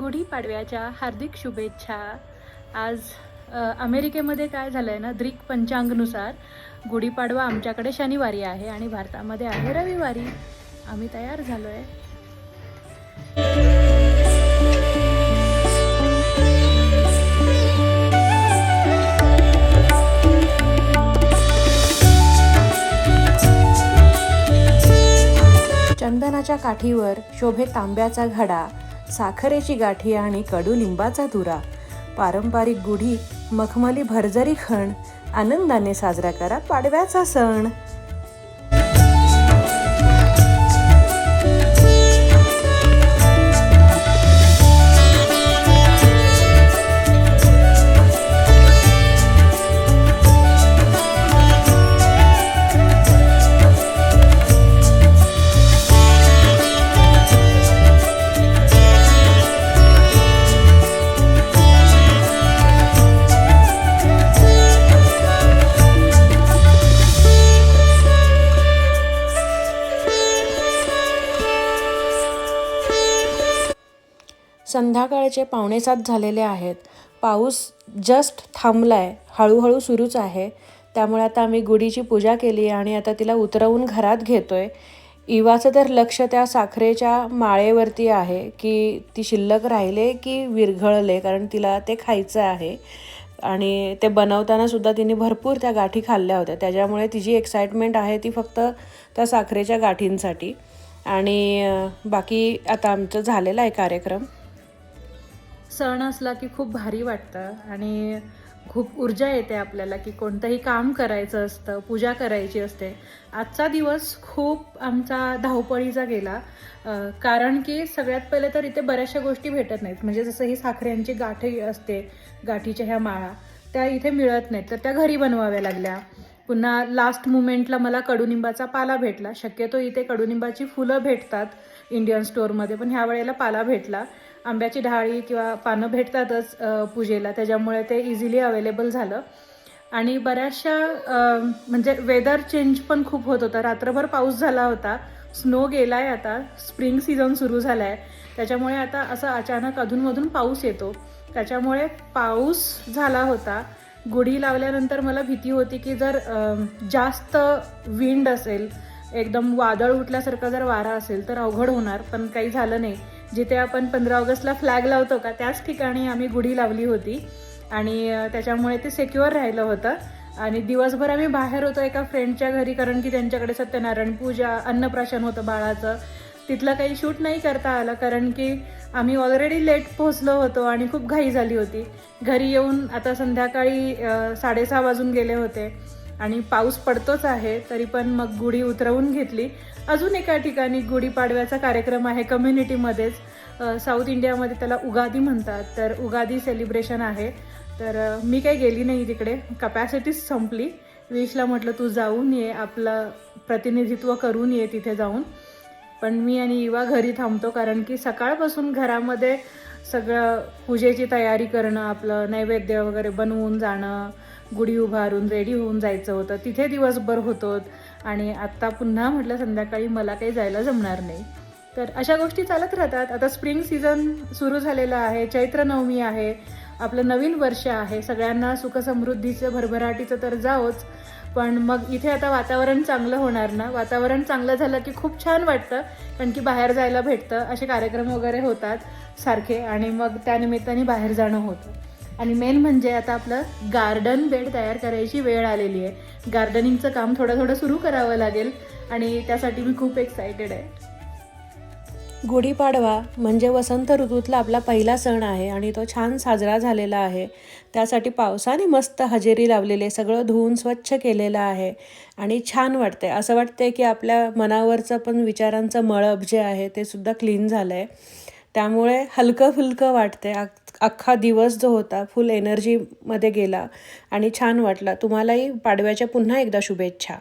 गुढीपाडव्याच्या हार्दिक शुभेच्छा. आज अमेरिकेमध्ये काय झालं आहे ना द्रिक पंचांगनुसार गुढीपाडवा आमच्याकडे शनिवारी आहे आणि भारतामध्ये आहे रविवारी. आम्ही तयार झालो आहे चंदनाच्या काठीवर शोभे तांब्याचा घडा. साखरेची गाठी आणि कडुलिंबाचा धुरा पारंपरिक गुढी मखमली भरजरी खण आनंदाने साजरा करा पाडव्याचा सण. संध्याकाळचे पावणेसात झालेले आहेत. पाऊस जस्ट थांबलाय. हळूहळू सुरूच आहे. त्यामुळे आता आम्ही गुढीची पूजा केली आणि आता तिला उतरवून घरात घेतोय. इवाचं तर लक्ष त्या साखरेच्या माळेवरती आहे की ती शिल्लक राहिले की विरघळले कारण तिला ते खायचं आहे. आणि ते बनवताना सुद्धा तिने भरपूर त्या गाठी खाल्ल्या होत्या. त्याच्यामुळे तिची एक्साइटमेंट आहे ती फक्त त्या साखरेच्या गाठींसाठी. आणि बाकी आता आमचं झालेलं आहे कार्यक्रम. सण असला की खूप भारी वाटतं आणि खूप ऊर्जा येते आपल्याला की कोणतंही काम करायचं असतं पूजा करायची असते. आजचा दिवस खूप आमचा धावपळीचा गेला कारण की सगळ्यात पहिले तर इथे बऱ्याचशा गोष्टी भेटत नाहीत. म्हणजे जसं ही साखऱ्यांची गाठी असते गाठीच्या ह्या माळा त्या इथे मिळत नाहीत. तर त्या घरी बनवाव्या लागल्या. पुन्हा लास्ट मुमेंटला मला कडुनिंबाचा पाला भेटला. शक्यतो इथे कडुनिंबाची फुलं भेटतात इंडियन स्टोअरमध्ये पण ह्या वेळेला पाला भेटला. आंब्याची ढाळी किंवा पानं भेटतातच पूजेला. त्याच्यामुळे ते इझिली अवेलेबल झालं. आणि बऱ्याचशा म्हणजे वेदर चेंज पण खूप होत होता. रात्रभर पाऊस झाला होता. स्नो गेला आहे आता. स्प्रिंग सीझन सुरू झाला आहे त्याच्यामुळे आता असं अचानक अधूनमधून पाऊस येतो. त्याच्यामुळे पाऊस झाला होता. गुढी लावल्यानंतर मला भीती होती की जर जास्त विंड असेल एकदम वादळ उठल्यासारखा जर वारा असेल तर अवघड होणार. पण काही झालं नाही. जिथे आपण पंधरा ऑगस्टला फ्लॅग लावतो का त्याच ठिकाणी आम्ही गुढी लावली होती. आणि त्याच्यामुळे ते सेक्युअर राहिलं होतं. आणि दिवसभर आम्ही बाहेर होतो एका फ्रेंडच्या घरी कारण की त्यांच्याकडे सत्यनारायण पूजा अन्नप्राशन होतं बाळाचं. तिथलं काही शूट नाही करता आलं कारण की आम्ही ऑलरेडी लेट पोहोचलो होतो आणि खूप घाई झाली होती. घरी येऊन आता संध्याकाळी साडेसहा वाजून गेले होते. आणि पाऊस पडतोच आहे तरी पण मग गुढी उतरवून घेतली. अजून एका ठिकाणी गुढीपाडव्याचा कार्यक्रम आहे कम्युनिटीमध्येच. साऊथ इंडियामध्ये त्याला उगादी म्हणतात तर उगादी सेलिब्रेशन आहे. तर मी काही गेली नाही तिकडे कपॅसिटीच संपली. विशला म्हटलं तू जाऊन ये आपलं प्रतिनिधित्व करून ये तिथे जाऊन. पण मी आणि युवा घरी थांबतो कारण की सकाळपासून घरामध्ये सगळं पूजेची तयारी करणं आपलं नैवेद्य वगैरे बनवून जाणं गुढी उभारून रेडी होऊन जायचं होतं. तिथे दिवसभर होतो आणि आत्ता पुन्हा म्हटलं संध्याकाळी मला काही जायला जमणार नाही. तर अशा गोष्टी चालत राहतात. आता स्प्रिंग सीझन सुरू झालेला आहे चैत्र नवमी आहे आपलं नवीन वर्ष आहे. सगळ्यांना सुखसमृद्धीचं भरभराटीचं तर जाओच पण मग इथे आता वातावरण चांगलं होणार ना? वातावरण चांगलं झालं की खूप छान वाटतं. कारण की बाहेर जायला भेटतं. असे कार्यक्रम वगैरे होतात सारखे. आणि मग त्यानिमित्ताने बाहेर जाणं होतं. आणि मेन म्हणजे आता आपलं गार्डन बेड तयार करायची वेळ आलेली आहे. गार्डनिंगचं काम थोडं थोडं सुरू करावं लागेल आणि त्यासाठी मी खूप एक्सायटेड आहे. गुढीपाडवा म्हणजे वसंत ऋतूतला आपला पहिला सण आहे आणि तो छान साजरा झालेला आहे. त्यासाठी पावसाने मस्त हजेरी लावलेले सगळं धुवून स्वच्छ केलेलं आहे आणि छान वाटते असं वाटते की आपल्या मनावरचं पण विचारांचं मळब जे आहे ते सुद्धा क्लीन झालं आहे त्यामुळे हलकं फुलकं वाटते अख्खा दिवस जो होता फुल एनर्जीमध्ये गेला आणि छान वाटला. तुम्हालाही पाडव्याच्या पुन्हा एकदा शुभेच्छा.